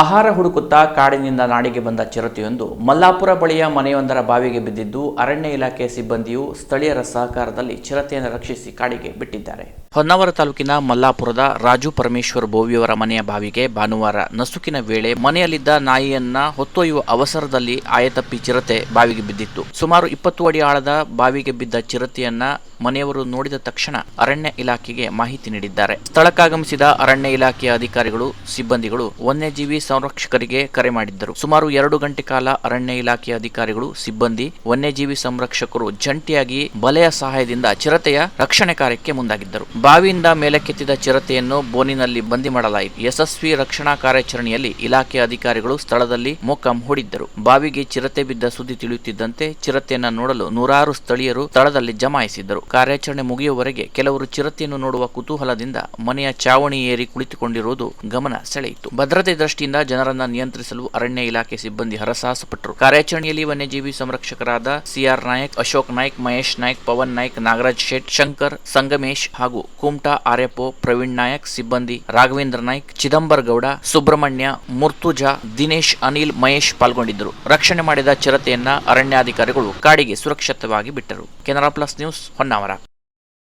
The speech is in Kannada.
ಆಹಾರ ಹುಡುಕುತ್ತಾ ಕಾಡಿನಿಂದ ನಾಡಿಗೆ ಬಂದ ಚಿರತೆಯೊಂದು ಮಲ್ಲಾಪುರ ಬಳಿಯ ಮನೆಯೊಂದರ ಬಾವಿಗೆ ಬಿದ್ದಿದ್ದು ಅರಣ್ಯ ಇಲಾಖೆ ಸಿಬ್ಬಂದಿಯು ಸ್ಥಳೀಯರ ಸಹಕಾರದಲ್ಲಿ ಚಿರತೆಯನ್ನು ರಕ್ಷಿಸಿ ಕಾಡಿಗೆ ಬಿಟ್ಟಿದ್ದಾರೆ. ಹೊನ್ನಾವರ ತಾಲೂಕಿನ ಮಲ್ಲಾಪುರದ ರಾಜು ಪರಮೇಶ್ವರ್ ಬೋವಿಯವರ ಮನೆಯ ಬಾವಿಗೆ ಭಾನುವಾರ ನಸುಕಿನ ವೇಳೆ ಮನೆಯಲ್ಲಿದ್ದ ನಾಯಿಯನ್ನ ಹೊತ್ತೊಯ್ಯುವ ಅವಸರದಲ್ಲಿ ಆಯತಪ್ಪಿ ಚಿರತೆ ಬಾವಿಗೆ ಬಿದ್ದಿತ್ತು. ಸುಮಾರು ಇಪ್ಪತ್ತು ಅಡಿ ಆಳದ ಬಾವಿಗೆ ಬಿದ್ದ ಚಿರತೆಯನ್ನ ಮನೆಯವರು ನೋಡಿದ ತಕ್ಷಣ ಅರಣ್ಯ ಇಲಾಖೆಗೆ ಮಾಹಿತಿ ನೀಡಿದ್ದಾರೆ. ಸ್ಥಳಕ್ಕಾಗಮಿಸಿದ ಅರಣ್ಯ ಇಲಾಖೆಯ ಅಧಿಕಾರಿಗಳು, ಸಿಬ್ಬಂದಿಗಳು, ವನ್ಯಜೀವಿ ಸಂರಕ್ಷಕರಿಗೆ ಕರೆ ಮಾಡಿದ್ದರು. ಸುಮಾರು ಎರಡು ಗಂಟೆ ಕಾಲ ಅರಣ್ಯ ಇಲಾಖೆಯ ಅಧಿಕಾರಿಗಳು, ಸಿಬ್ಬಂದಿ, ವನ್ಯಜೀವಿ ಸಂರಕ್ಷಕರು ಜಂಟಿಯಾಗಿ ಬಲೆಯ ಸಹಾಯದಿಂದ ಚಿರತೆಯ ರಕ್ಷಣೆ ಕಾರ್ಯಕ್ಕೆ ಮುಂದಾಗಿದ್ದರು. ಬಾವಿಯಿಂದ ಮೇಲಕ್ಕೆತ್ತಿದ ಚಿರತೆಯನ್ನು ಬೋನಿನಲ್ಲಿ ಬಂದಿ ಮಾಡಲಾಯಿತು. ಯಶಸ್ವಿ ರಕ್ಷಣಾ ಕಾರ್ಯಾಚರಣೆಯಲ್ಲಿ ಇಲಾಖೆಯ ಅಧಿಕಾರಿಗಳು ಸ್ಥಳದಲ್ಲಿ ಮೊಕ್ಕಂ ಹೂಡಿದ್ದರು. ಬಾವಿಗೆ ಚಿರತೆ ಬಿದ್ದ ಸುದ್ದಿ ತಿಳಿಯುತ್ತಿದ್ದಂತೆ ಚಿರತೆಯನ್ನು ನೋಡಲು ನೂರಾರು ಸ್ಥಳೀಯರು ಸ್ಥಳದಲ್ಲಿ ಜಮಾಯಿಸಿದ್ದರು. ಕಾರ್ಯಾಚರಣೆ ಮುಗಿಯುವವರೆಗೆ ಕೆಲವರು ಚಿರತೆಯನ್ನು ನೋಡುವ ಕುತೂಹಲದಿಂದ ಮನೆಯ ಚಾವಣಿ ಏರಿ ಕುಳಿತುಕೊಂಡಿರುವುದು ಗಮನ ಸೆಳೆಯಿತು. ಭದ್ರತೆ ದೃಷ್ಟಿಯಿಂದ ಜನರನ್ನ ನಿಯಂತ್ರಿಸಲು ಅರಣ್ಯ ಇಲಾಖೆ ಸಿಬ್ಬಂದಿ ಹರಸಾಹಸಪಟ್ಟರು. ಕಾರ್ಯಾಚರಣೆಯಲ್ಲಿ ವನ್ಯಜೀವಿ ಸಂರಕ್ಷಕರಾದ ಸಿಆರ್ ನಾಯಕ್, ಅಶೋಕ್ ನಾಯ್ಕ್, ಮಹೇಶ್ ನಾಯ್ಕ್, ಪವನ್ ನಾಯ್ಕ್, ನಾಗರಾಜ್ ಶೆಟ್, ಶಂಕರ್, ಸಂಗಮೇಶ್ ಹಾಗೂ ಕುಮಟಾ ಆರ್ಎಫ್ಒ ಪ್ರವೀಣ್ ನಾಯಕ್, ಸಿಬ್ಬಂದಿ ರಾಘವೇಂದ್ರ ನಾಯ್ಕ್, ಚಿದಂಬರ್ ಗೌಡ, ಸುಬ್ರಹ್ಮಣ್ಯ, ಮುರ್ತುಜಾ, ದಿನೇಶ್, ಅನಿಲ್, ಮಹೇಶ್ ಪಾಲ್ಗೊಂಡಿದ್ದರು. ರಕ್ಷಣೆ ಮಾಡಿದ ಚಿರತೆಯನ್ನ ಅರಣ್ಯಾಧಿಕಾರಿಗಳು ಕಾಡಿಗೆ ಸುರಕ್ಷಿತವಾಗಿ ಬಿಟ್ಟರು. Canara plus news Honnavar.